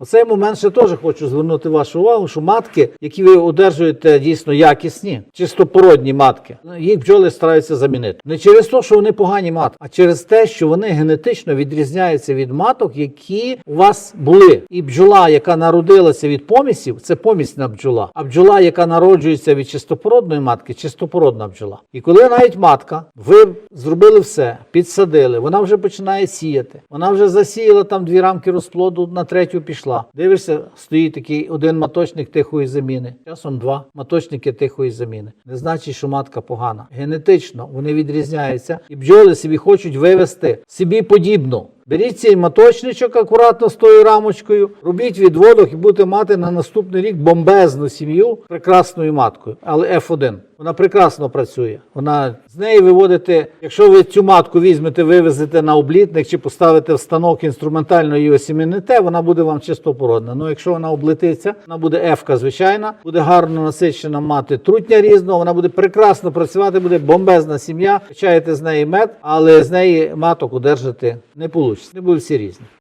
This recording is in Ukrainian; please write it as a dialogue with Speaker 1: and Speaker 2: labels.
Speaker 1: Оцей момент ще теж хочу звернути вашу увагу, що матки, які ви одержуєте дійсно якісні, чистопородні матки, їх бджоли стараються замінити. Не через те, що вони погані матки, а через те, що вони генетично відрізняються від маток, які у вас були. І бджола, яка народилася від помісів, це помісна бджола. А бджола, яка народжується від чистопородної матки, чистопородна бджола. І коли навіть матка, ви зробили все, підсадили, вона вже починає сіяти. Вона вже засіяла там дві рамки розплоду, на третю пішла. Дивишся, стоїть такий один маточник тихої заміни, часом два маточники тихої заміни. Не значить, що матка погана. Генетично вони відрізняються, і бджоли собі хочуть вивести собі подібну. Беріть цей маточничок акуратно з тою рамочкою, робіть відводок і будете мати на наступний рік бомбезну сім'ю прекрасною маткою. Але F1. Вона прекрасно працює. Вона з неї виводите, якщо ви цю матку візьмете, вивезете на облітник чи поставите в станок інструментально її осіміните, вона буде вам чистопородна. Ну якщо вона облетиться, вона буде F-ка звичайна, буде гарно насичена мати трутня різного, вона буде прекрасно працювати, буде бомбезна сім'я. Качаєте з неї мед, але з неї маток удержати не вийде. Не будуть всі різні.